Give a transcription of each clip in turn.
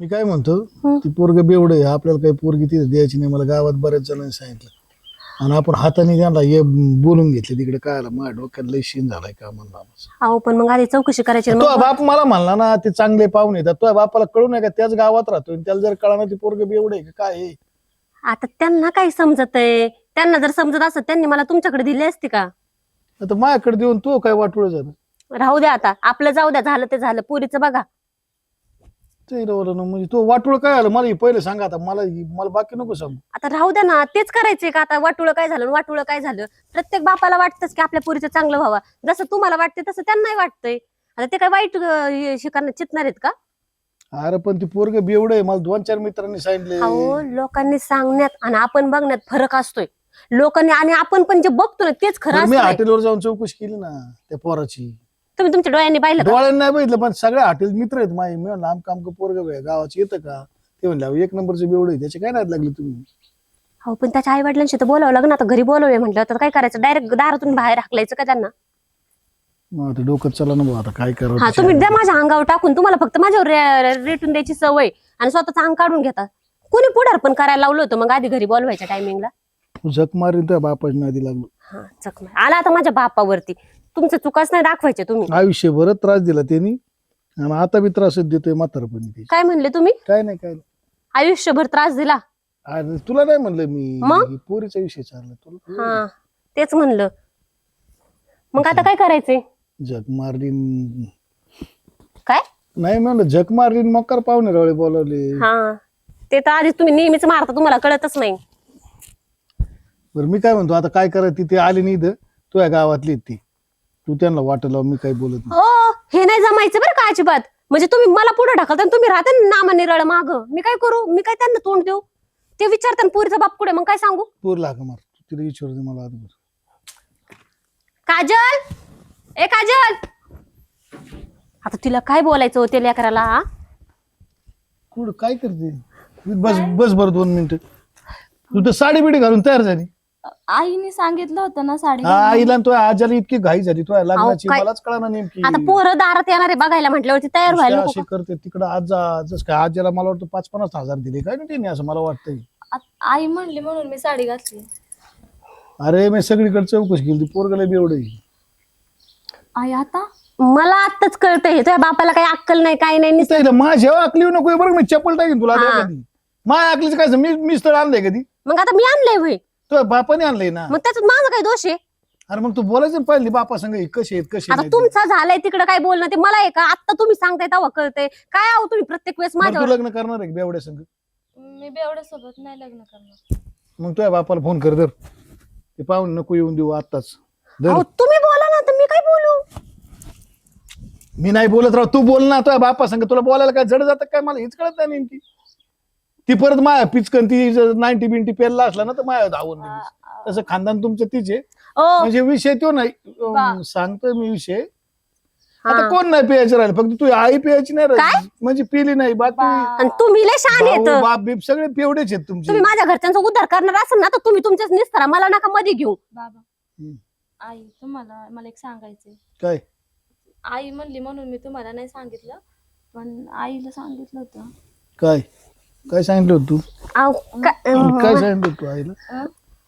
मी काय म्हणतो. ती पोरग बेवड आहे. आपल्याला काही पोरगी तिथे द्यायची नाही. मला गावात बऱ्याच जणांनी सांगितलं. आणि आपण हाताने त्यांना हे बोलून घेतले तिकडे काय आलं माझ्या डोक्यात लय शीन झालाय का म्हणला अहो पण मग आधी चौकशी करायची ना तो मग. बाप मला म्हणला ना ते चांगले पाहुणे येतात तो बापाला कळू नये का? त्याच गावात राहतोय आणि त्याला जर कळणार ती पोरग बेवड आहे का? काय आहे? आता त्यांना काय समजत आहे. त्यांना जर समजत असत त्यांनी मला तुमच्याकडे दिली असती का? आता माझ्याकडे देऊन तो काय वाटवळ झालं? राहू द्या आता. आपलं जाऊ द्या. झालं ते झालं. पुरीचं बघा. ते ना, म्हणजे तो वाटवळ काय आलं? मला हे पहिले सांगा आता. मला मला बाकी नको सांगू. आता राहू द्या ना. तेच करायचंय का आता? वाटुळं काय झालं? वाटुळं काय झालं? प्रत्येक बापाला वाटतंच की आपल्या पुरीचं चांगलं व्हावं. जसं तुम्हाला वाटते तसं त्यांनाही वाटतंय. आता ते काय वाईट शिकणार चितणार आहेत का? अरे पण ती पोरग बेवड आहे. मला दोन चार मित्रांनी सांगितले. अहो लोकांनी सांगण्यात आणि आपण बघण्यात फरक असतोय. लोकांनी आणि आपण पण जे बघतो ना तेच खरं मी हॉटेलवर जाऊन चौकशी केली ना त्या पोराची. तुम्ही तुमच्या डोळ्यांनी पाहिलं का? डोळ्यांनी नाही बघितलं पण सगळ्या हॉटेल मित्र आहेत माझे मी आमका आमका पोरग गावाची येतं का? ते म्हणले "अहो, एक नंबरचं बेवड त्याचे काय नाही लागले तुम्ही? हो पण त्याच्या आई वडिलांशी तर बोलावं लागलं ना आता घरी बोलवले म्हटलं तर काय करायचं? डायरेक्ट दारातून बाहेर हाकलायचं का त्यांना? मग आता डोकं चला ना भाऊ आता काय हा करावं तुम्ही द्या माझ्या अंगावर टाकून तुम्हाला फक्त माझ्यावर रे- रेटून द्यायची सवय आणि स्वतःच अंग काढून घेता. कोणी पुढार पण करायला लावलं होतं मग आधी घरी बोलवायच्या टायमिंगला झक मारीन त्या बापाची नादी लागलो. हा चकमा आला आता माझ्या बापावरती. तुमचं चुकाच नाही दाखवायचे तुम्ही. आयुष्यभर त्रास दिला त्यांनी. आणि आता बी त्रासच देतोय म्हातारपणी ते. काय म्हणले तुम्ही? काय नाही काय नाही. आयुष्यभर त्रास दिला? अरे तुला नाही म्हणलं मी? मग? पोरीचा विषय चालला तुला. हा तेच म्हणलं. मग आता काय करायचंय? झक मारीन काय? नाही म्हणलं झक मारीन मकर पाहुणे रवळे बोलावले. हा ते तर आधीच तुम्ही नेहमीच मारता तुम्हाला कळतच नाही. बरं मी काय म्हणतो आता काय करायचं ते आले नाही इथं. तू या गावातली ती. तू त्यांना वाटलं मी काही बोलत नाही. हो हे नाही जमायचं बरं का अजिबात. म्हणजे तुम्ही मला पुढे ढकलता आणि तुम्ही राहता ना नामा निरळ माग. मी काय करू? मी काय त्यांना तोंड देऊ? ते विचारतात पुरीचा बाप कुठे मग काय सांगू? पोर लाग मार तू तिला विचारू दे मला आजवर. काजल! ए काजल! आता तिला काय बोलायचं होते लेकराला हा? कुठं? काय करते? बस बस बरं दोन मिनिटं. तू तर साडी बिडी घालून तयार झाली. आईने सांगितलं होतं ना साडी हा, आईला आणि तुझ्या आजाला इतकी घाई झाली. तुझ्या लग्नाची काय- मलाच कळा नेमकी. आता पोरं दारात येणार आहे बघायला म्हटल्यावरती तयार व्हायला नुसतं नको अशी करते तिकडं आज जस काय आजाला मला वाटतं पाच पन्नास हजार दिले काय नाही तिने असं मला वाटतंय? आ- आई म्हणली म्हणून मी साडी घातली. अरे मी सगळीकडे चौकशी केली पोरगला बी एवढं आई आता? मला आत्ताच कळतंय तुझ्या बापाला काही अक्कल नाही काही नाही नुसतं- माझ्या आकली नको बरं मी चप्पल टाकीन तुला हा. माझ्या आकलीचं काय मी मी स्थळ आणलंय कधी? मग आता मी आणलंय होय. तुझ्या बापाने आणलंय ना. मग त्याच्यात माझा काही दोष आहे? अरे मग तू बोलायचं ना पहिली बापा संग हे कसे आहेत कसे आता. तुमचा झालाय तिकडे काय बोलणं ते मला आहे का? आता तुम्ही सांगताय तेव्हा कळतंय. काय आहो तुम्ही प्रत्येक वेळेस मग तू माझ्यावर? लग्न करणार आहे बेवड्या संग? मी बेवड्या सोबत नाही लग्न करणार. मग तुझ्या बापाला फोन कर दर ते पाहून नको येऊन देऊ आत्ताच. दर अहो तुम्ही बोला ना तर मी काय बोलू? मी नाही बोलत राव तू बोल ना तुझ्या बापा संग. तुला बोलायला काय जड जातं काय? मला हेच कळत नाही नेमकी. ती परत माया पिचकन ती नाईन्टी बिंटी पेरला असला ना तर माया धावून लगेच. तसं खानदान तुमचं तिचे ओ. म्हणजे विषय तो नाही. अं. सांगतोय मी विषय. हा. आता कोण नाही प्यायचं राहिलं? फक्त तू आई प्यायची नाही काय? राहिली म्हणजे पिली नाही. बाकी आणि तुम्ही लय शान येत भाऊ, बाप बीप सगळे पेवडेच आहेत तुमचे. तुम्ही माझ्या घरच्यांचा उद्धार करणार असाल ना तर तुम्ही तुमच्याच निस्तरा मला नका मध्ये घेऊ बाबा. आई तुम्हाला मला एक सांगायचंय. काय? आई म्हणली म्हणून मी तुम्हाला नाही सांगितलं पण आईला सांगितलं होतं. काय? काय सांगितलं होतं तू? अहो, का- काय सांगितलं होतं तू आईला?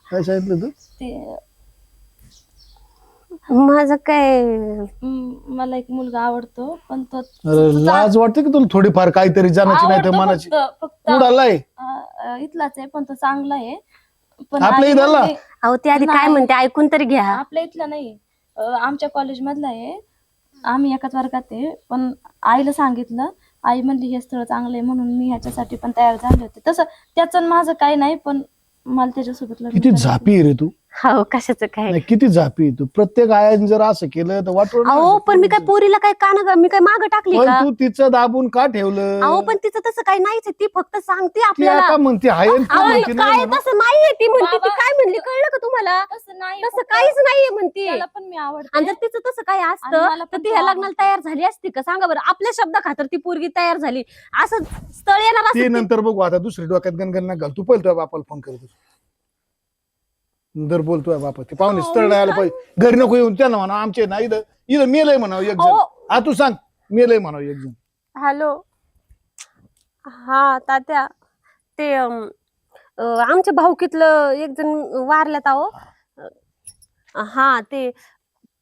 काय सांगितलं होतं? ते माझं काय म, मला एक मुलगा आवडतो पण तो अरे लाज वाटते की तुला थोडीफार काहीतरी जाण्याची नाही तर आवडतो मनाची? फक्त अं, इथलाच आहे पण तो चांगला आहे. पण आपल्या आई इथला? म्हणते- अहो ते आधी काय. म्हणते ऐकून तरी घ्या. आपल्या इथला नाही. अं, आमच्या कॉलेजमधला आहे. आम्ही एकाच वर्गात आहे पण आईला सांगितलं आई म्हणली हे स्थळ चांगलं आहे म्हणून मी ह्याच्यासाठी पण तयार झाले होते तसं त्याचं आणि माझं काही नाही पण मला त्याच्यासोबत लग्न किती करायचं. झापी आहे रे तू हो कशाचं काय? नाही किती झापी तू? प्रत्येक आयाने जर असं केलं तर वाटून अहो पण मी काय पोरीला काय कान मी काय माग टाकली पण का? तू तिचं दाबून का ठेवलं? अहो पण तिचं तसं काही नाहीच आहे. ती फक्त सांगते ती आपल्याला. आता म्हणते हाय आणि तू अहो, म्हणते नाही काय. तसं नाहीये ती म्हणते. ती बाबा. काय म्हणली कळलं का तुम्हाला? तसं नाही तसं फक्त काहीच नाहीये म्हणते. त्याला पण मी आणि आवडते जर तिचं तसं काही आणि असतं मला तर पण ती ह्या. लग्नाला तयार झाली असती का? सांगा बरं आपल्या शब्दा खातर ती पोरगी तयार झाली. असं स्थळ येणार ते असं नंतर बघू आता दुसरी डोक्यात गणगण ना घाल. तू पहिले तुझ्या बापाला फोन करतो दर बोलतोय बापा ते पाहुणे स्थळ नाही आलं पाहिजे. घरी नको येऊन त्यांना म्हणा आमचे नाही इथं इथं मेलय म्हणावं एक जण. अहो. हा तू सांग मेलय म्हणावं एक जण. हॅलो. हा तात्या ते अम, अं, आमच्या भाऊकीतलं एक जण वारल्यात अं, हा ते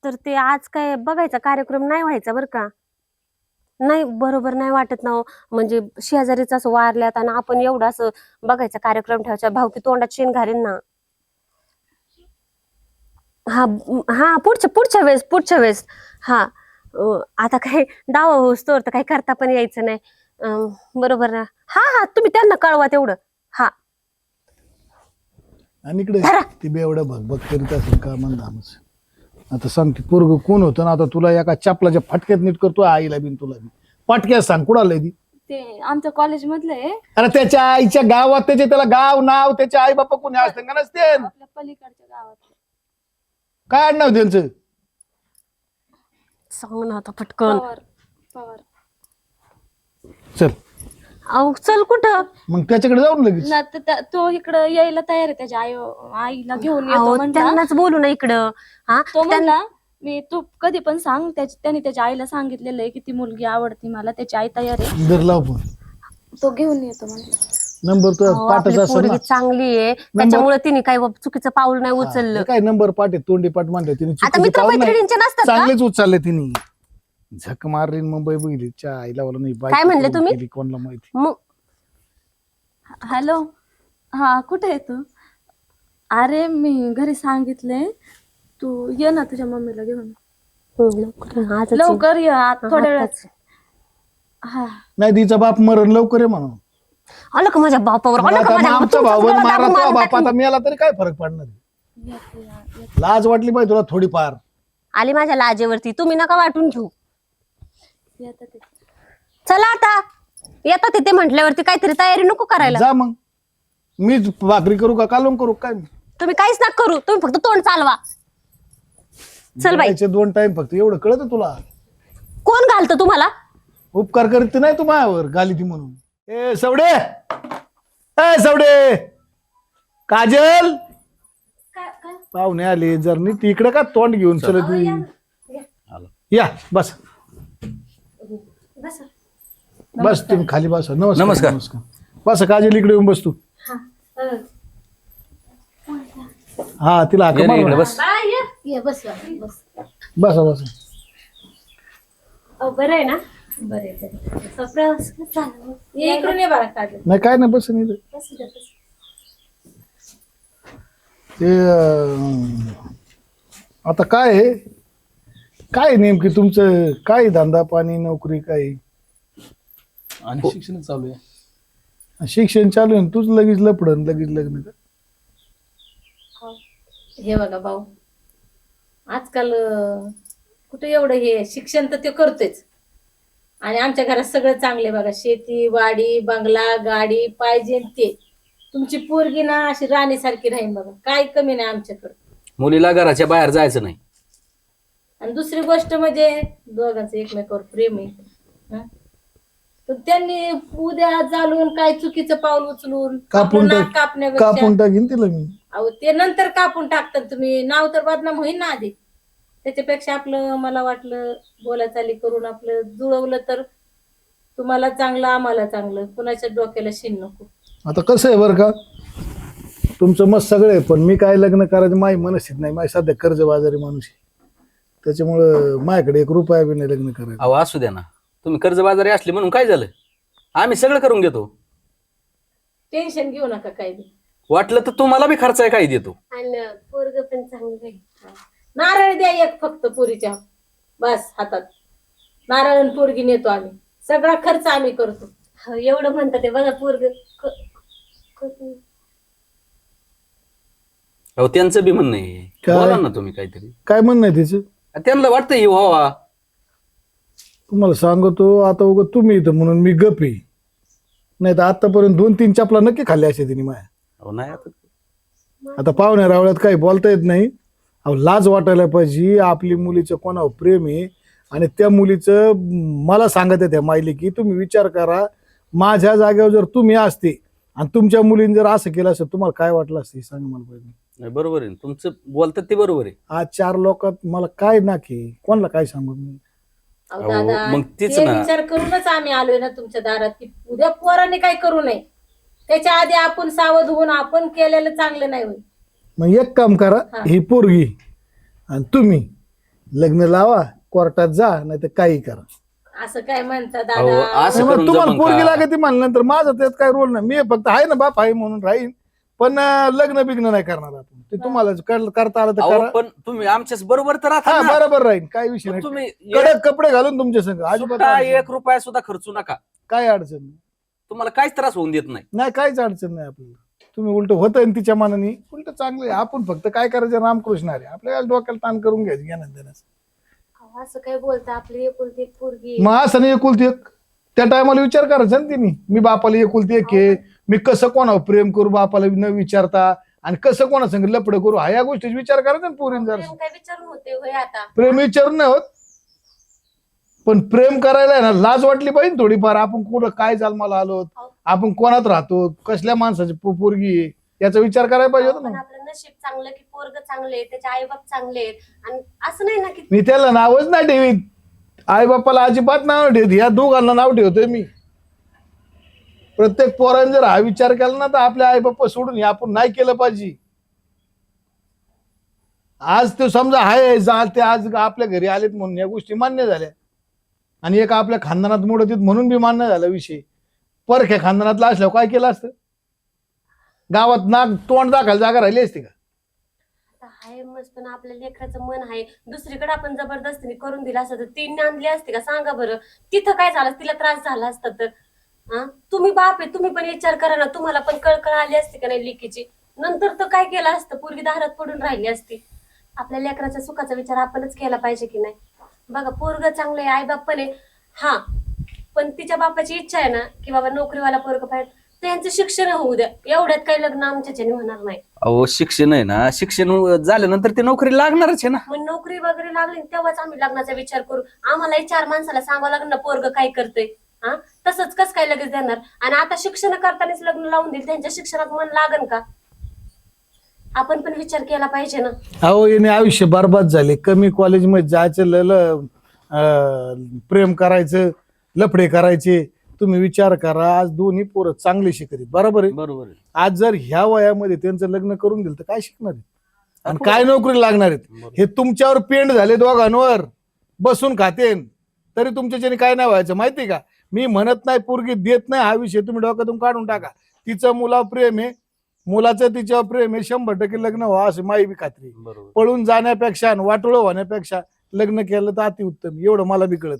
तर ते आज काय बघायचा कार्यक्रम नाही व्हायचा बरं का? नाही बरोबर नाही वाटत ना हो. म्हणजे शेजारीच असं वारल्यात आणि आपण एवढं असं बघायचा कार्यक्रम ठेवायचा. भाऊकी तोंडात शेण घालेन ना. हा हा पुढच्या पुढच्या वेळेस पुढच्या वेळेस. हा आता काय दावा होस तर काही करता पण यायचं नाही. बरोबर ना? हा हा तुम्ही त्यांना कळवा तेवढं. हा. आणि इकडे धरा. ती बेवढं भगभग करीत असेल का म्हणधामच आता सांगते पोरग कोण होतं ना आता तुला एका चपलाच्या फटक्यात नीट करतो आईला बिन तुला बी फटक्यात सांग आलंय ती? ते आमच्या कॉलेजमधलं आहे. अरे त्याच्या आईच्या गावात त्याचे त्याला गाव नाव त्याचे आई बापा कोणी असते का नसते? आपल्या पलीकडच्या गावात काय आडनाव त्यांचं? सांग ना आता पटकन. पवार पवार. चल. अहो चल कुठं? मग त्याच्याकडे जाऊन लगेच. ना तर त्या- तो इकडं यायला तयार आहे त्याच्या आई आईला घेऊन येतो अहो म्हणला. त्यांनाच बोलू ना इकडं. हा तो म्हणला मी तू कधी पण सांग त्याने त्याच्या आईला सांगितलेलं आहे की ती मुलगी आवडती मला त्याची आई तयार आहे. दर लाव पण. तो घेऊन येतो म्हणला. नंबर तो अहो, आपली पाठच असेल ना. पोरगी चांगली आहे. त्याच्यामुळे तिने काही चुकीचं पाऊल नाही हा, उचललं. हे काय नंबर पाठ आहे तोंडी पाठ म्हणते तिने आता चुकीचं मित्र पाऊल नाही. मैत्रिणींचे नसतात का? चांगलेच उचलले तिने. झक मारली मुंबई बघितली. च्या आईला वाला नाही काय म्हणले तुम्ही? कोणाला माहिती? मग हॅलो. हा कुठे आहे तू? अरे मी घरी सांगितले. तू ये ना तुझ्या मम्मीला घेऊन. हम्म, लवकर ये, आजच ये. लवकर ये हा, थोड्या वेळात. हा. नाही तिचा बाप मरण लवकर आहे म्हणून. आलं का माझ्या बापावर? आलं का माझ्या आमचा भाऊ मारा दाबून तो मारून बाप. आता मेला तरी काय फरक पडणार. लाज वाटली पाहिजे तुला थोडीफार. आली माझ्या लाजेवरती. तुम्ही नका वाटून घेऊ. चला आता. येतात तिथे म्हटल्यावरती काहीतरी तयारी नको करायला. जा मग. मीच भाकरी करू का कालून करू काय तुम्ही काहीच नका करू. तुम्ही फक्त तोंड चालवा. चल बाई. दोन टाइम फक्त. एवढं कळत तुला? कोण घालतं तुम्हाला? उपकार करीत नाही तू मायावर गाली ती म्हणून. ए सवडे. ए सवडे. काजल. पाहुणे आले जर नीट इकडे का तोंड घेऊन चल या बस. बस. तुम्ही खाली बस. नमस्कार नमस्कार. नमस्कार. बस काजल इकडे येऊन बस तू. हा तिला हाका ये रे मार इकडे ना. बस. बसा बसा. बरं आहे ना? नाही काय नाही बस नाही ते अं, आता काय आहे? काय नेमकी तुमचं? काय धंदा पाणी नोकरी काय? आणि शिक्षण चालू आहे. शिक्षण चालू आहे तूच लगेच लपडन लगेच लग्न कर. हे. बघा भाऊ आजकाल अं, कुठे एवढं हे शिक्षण तर ते करतोच आणि आमच्या घरात सगळं चांगले बघा. शेती वाडी बंगला गाडी पाहिजे ते. तुमची पोरगी ना अशी राणीसारखी राहील बघा. काय कमी नाही आमच्याकडं. मुलीला घराच्या बाहेर जायचं नाही. आणि दुसरी गोष्ट म्हणजे दोघांचं एकमेकावर प्रेम आहे. हं? पण त्यांनी उद्या चालून काय चुकीचं पाऊल उचलून कापून आपलं नाक टाक- कापण्यापेक्षा कापून टाकीन तिला मी. अहो ते नंतर कापून टाकतात तुम्ही. नाव तर बदनाम होईल ना आधी. त्याच्यापेक्षा आपलं मला वाटलं बोलाचाली करून आपलं जुळवलं तर तुम्हाला चांगलं आम्हाला चांगलं. कुणाच्या डोक्याला शिन नको. आता कसं आहे बरं का? तुमचं मत सगळं आहे पण मी काय लग्न करायचं माझी मनस्थित नाही. माझी सध्या कर्जबाजारी माणूस आहे. त्याच्यामुळं माझ्याकडे एक रुपया बी नाही लग्न करायचं अहो असू द्या ना. तुम्ही कर्जबाजारी असले म्हणून काय झालं? आम्ही सगळं करून घेतो. टेन्शन घेऊ नका काही वाटलं तर तुम्हाला बी खर्च आहे काय देतो. आणि पोरग पण चांगलं आहे. नारळ द्या एक फक्त पुरीच्या. बस हातात. नारळ आणि पोरगी नेतो आम्ही. सगळा खर्च आम्ही करतो. हो, एवढं म्हणतात ते. बघा पोरग अहो त्यांचं बी म्हणणं आहे. काय? बोला ना तुम्ही काहीतरी. काय म्हणणं आहे तिचं? त्यांना वाटतं ही व्हावा तुम्हाला सांगतो आता उगं तुम्ही इथं म्हणून मी गप आहे. नाही तर आतापर्यंत दोन तीन चपला नक्की खाल्ल्या असे तिने माया. अहो नाही आता. आता पाहुण्या रावळ्यात काही बोलता येत नाही. अहो लाज वाटायला पाहिजे. आपली मुलीचं कोणावर प्रेम आहे? आणि त्या मुलीचं मला सांगत आहे त्या माईली की तुम्ही विचार करा माझ्या जागेवर जर तुम्ही असते आणि तुमच्या मुलीने जर असं केलं असतं तुम्हाला काय वाटलं असतं हे सांगा मला पाहिजे नाही, बरोबर आहे. तुमचं बोलतात ते बरोबर आहे. आज चार लोकात मला काय नाके कोणाला काय सांगू मी? अहो अहो, दादा मग तीच ते ना. विचार करूनच आम्ही आलोय ना तुमच्या दारात. की उद्या पोरांनी काय करू नये? त्याच्या आधी आपण सावध होऊन आपण केलेलं चांगलं नाही होईल मग एक काम करा हा. ही पोरगी आणि तुम्ही लग्न लावा कोर्टात जा नाही तर काही करा. असं काय म्हणता अहो, दादा? असं मग तुम्हाला जमन पोरगी का? लागते म्हणल्यानंतर माझं त्यात काय रोल नाही. मी फक्त आहे ना बाप आहे म्हणून राहीन. पण अं, लग्न बिग्न नाही करणार आपण. ते तुम्हाला कर- करता आलं तर अहो, करा. पण तुम्ही आमच्याच बरोबर तर हा राहता ना. बरोबर राहील काय विषय नाही. तुम्ही कडक कपडे घालून तुमच्या संग. अजिबात अडचण एक रुपया सुद्धा खर्चू नका. काय अडचण नाही. तुम्हाला काहीच त्रास होऊन देत नाही. नाही काहीच अडचण नाही आपल्याला. तुम्ही उलट होत तिच्या मनाने. उलट चांगलं आहे. आपण फक्त काय करायचं? रामकृष्ण आहे आपल्याला डोक्याला ताण करून घ्यायचं ज्ञान देण्याचं अहो, असं काय बोलता? आपली एकुलती एक पोरगी मग असं नाही एकुलती एक. त्या टायमाला विचार करायचा ना तिने. मी बापाला एकुलती एक आहे. मी कसं कोणावर प्रेम करू बापाला न विचारता? आणि कसं कोणा संग लपड करू? हा या गोष्टीचा विचार करायचा ना पोरीन जर. प्रेम काय विचारून होते होय आता? प्रेम विचारून नाही होत. पण प्रेम करायला आहे ना लाज वाटली पाहिजे ना थोडीफार. आपण कुठं काय मला आलो आपण कोणात राहतो? कसल्या माणसाची पो- पोरगी आहे? याचा विचार करायला पाहिजे होता पण ना आपलं नशीब चांगलं की पोरग चांगले त्याचे आई बाप चांगले आहेत. आणि असं नाही ना की मी त्याला नावच नाही ठेवीत. आई बाप्पाला अजिबात नाव ठेवत. ह्या दोघांना नाव ठेवतोय मी. प्रत्येक पोराने जर हा विचार केला ना तर आपल्या आई बाप्पा सोडून हे आपण नाही केलं पाहिजे. आज ते समजा हाय जा ते आज आपल्या घरी आलेत म्हणून या गोष्टी मान्य झाल्या. आणि एक आपल्या खानदानात मोडत म्हणून बी मान्य झाला विषय. परख्या खानदानातला असल्यावर काय केलं असतं? गावात नाक तोंड दाखल जागा राहिली असती का? हाय मस्त पण आपल्या लेकराचं मन आहे दुसरीकडे आपण जबरदस्तीने करून दिलं असतं तर ती आणली असते का? सांगा बरं. तिथं काय झालं? तिला त्रास झाला असता तर? हा? तुम्ही बाप आहे तुम्ही पण विचार करा ना. तुम्हाला पण कळकळ आली असती का नाही लेकीची? नंतर तर काय केलं असतं? पूर्वी दारात पडून राहिली असती. आपल्या लेकराच्या सुखाचा विचार आपणच केला पाहिजे की नाही? बघा पोरग चांगलं आहे आई बाप पण आहे. हा पण तिच्या बापाची इच्छा आहे ना की बाबा नोकरीवाला पोरग पाहिजे तर यांचं शिक्षण होऊ द्या. एवढ्यात काही लग्न आमच्याच्याने होणार नाही. अहो शिक्षण आहे ना शिक्षण झाल्यानंतर ते नोकरी लागणारच आहे ना. मग नोकरी वगैरे लागली तेव्हाच आम्ही लग्नाचा विचार करू. आम्हालाही चार माणसाला सांगावं लागेल ना पोरग काय करतंय. हा? तसंच कस काय लगेच देणार? आणि आता शिक्षण करतानाच लग्न लावून देईल त्यांच्या शिक्षणात मन लागन का? आपण पण विचार केला पाहिजे ना. अहो याने आयुष्य बरबाद झाले. कमी कॉलेजमध्ये जायचं लल अं, प्रेम करायचं लफडे करायचे तुम्ही विचार करा आज दोन्ही पोरं चांगले शिकत बरोबर आहे? बरोबर आहे. आज जर ह्या वयामध्ये त्यांचं लग्न करून दिलं तर काय शिकणार आहेत आणि काय नोकरी लागणार आहेत. हे तुमच्यावर पेंड झाले दोघांवर. बसून खातेन. तरी तुमच्याच्याने काय नाही व्हायचं माहिती का? मी म्हणत नाही पोरगी देत नाही हा विषय तुम्ही डोक्यातून काढून टाका. तिचं मुला प्रेम आहे. मुलाचं तिच्यावर प्रेम आहे. शंभर टक्के लग्न व्हा अशी माई बी खात्री पळून जाण्यापेक्षा आणि वाटोळं होण्यापेक्षा लग्न केलं तर अतिउत्तम. एवढं मला बी कळत.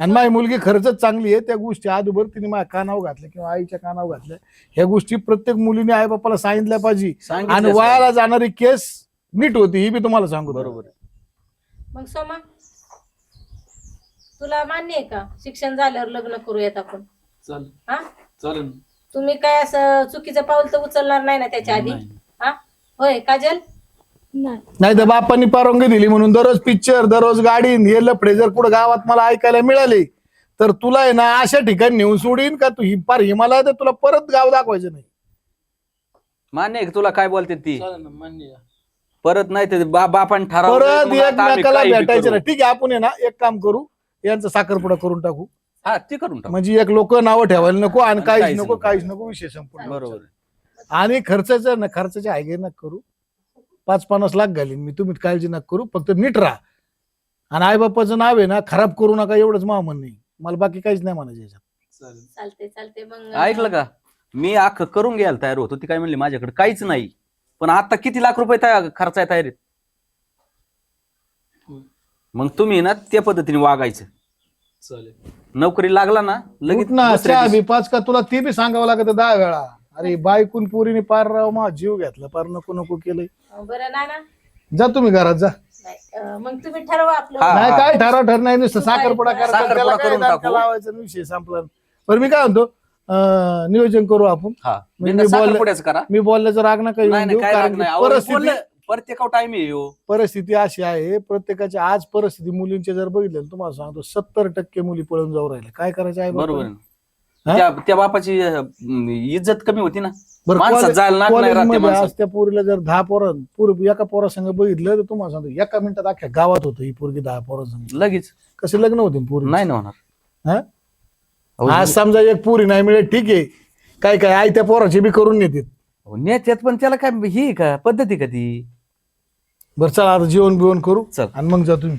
आणि माझी मुलगी खरंच चांगली आहे. त्या गोष्टी आजूबर तिने माझ्या कानावर घातल्या किंवा आईच्या कानावर घातल्या. ह्या गोष्टी प्रत्येक मुलीने आई बापाला सांगितल्या पाहिजे. आणि. वयाला जाणारी केस नीट होती ही बी तुम्हाला सांगू बरोबर आहे. मग सोमा तुला मान्य आहे का? शिक्षण झाल्यावर लग्न करूयात आपण. चालेल. हा? चालेल. तुम्ही काय असं चुकीचं पाऊल तर उचलणार नाही ना त्याच्या आधी? नाही. हा? होय काजल? नाही. नाही तर बापांनी परवानगी दिली म्हणून दररोज पिक्चर दररोज गाडी हे लफडे जर कुठं गावात मला ऐकायला मिळाले तर तुला आहे ना अशा ठिकाणी नेऊन सोडीन का तू? ही पार हिमालय तर तुला परत गाव दाखवायचं नाही. मान्य आहे का तुला? काय बोलते ती? परत नाही ते बा बापान ठराव परत एकमेकाला भेटायचं नाही. ठीक आहे आपण आहे ना एक काम करू यांचा साखरपुडा करून टाकू. हा ते करून टाकू. म्हणजे एक लोक नावं ठेवायला नको आणि आणि काहीच काहीच नको नको. काहीच नको विषय संपूर्ण. बरोबर. आणि खर्चाचं ना खर्चाचे आहे नका करू. पाच पन्नास लाख घालीन मी तुम्ही काळजी नका करू फक्त नीट राहा. आणि आईबापाचं नाव आहे ना खराब करू नका एवढंच मा म्हण नाही मला बाकी काहीच नाही म्हणायचं याच्यात. चालते चालते मग ऐकलं का? मी अख्खं करून घ्यायला तयार होतो ती काय म्हणली माझ्याकडे काहीच नाही. पण आता किती लाख रुपये तयार खर्च आहे तयारीत? मग तुम्ही ना त्या पद्धतीने वागायचं. नोकरी लागला ना लगेच उठ ना दुसऱ्या चहा दिवशी- बी पाच का तुला ती बी सांगावं लागत दहा वेळा. अरे बायकून पोरीने पार राव मा जीव घेतला पार नको नको केलंय. बरं ना ना जा तुम्ही घरात जा. नाही, अं, मग तुम्ही ठरवा आपलं. हा. नाही काय ठराव ठर नाही नुसतं साखरपुडा करायचा साखरपुडा त्याला काय करून दांडका टाकू. लावायचा आणि विषय संपला. बरं मी काय म्हणतो अं, नियोजन करू आपण. हा. बिनधास्त बोलले- साखरपुड्याचं करा. मी बोलल्याचं राग नका नाही येऊन नाही देऊ काय कारण राग की नाही. अहो, परिस्थिती बोललं, प्रत्येक टाइम येऊ परिस्थिती अशी आहे प्रत्येकाची आज परिस्थिती मुलींची जर बघितली ना, तुम्हाला सांगतो सत्तर टक्के मुली पळून जाऊ राहिले काय करायचे आहे बरोबर? आहे. हा? त्या त्या बापाची अं, इज्जत कमी होती ना. बरं माणसात जायला राहत कॉलेजमध्ये आज माणसात. त्या पोरीला जर दहा पोरं पूर एका पोरासंग बघितलं तर तुम्हाला सांगतो एका मिनिटात अख्ख्या गावात होतं ही पोरगी दहा पोरासंग लगेच. कसे लग्न होते पोरी नाही ना होणार. हा? अहो, आज समजा एक पुरी नाही मिळेल ठीक आहे. काय काय आई त्या पोराची बी करून नेते. अहो, नेत्यात पण त्याला काय ही आहे का? पद्धती का ती? बरं चला आता जेवण बिवण करू चल. आणि मग जा तुम्ही.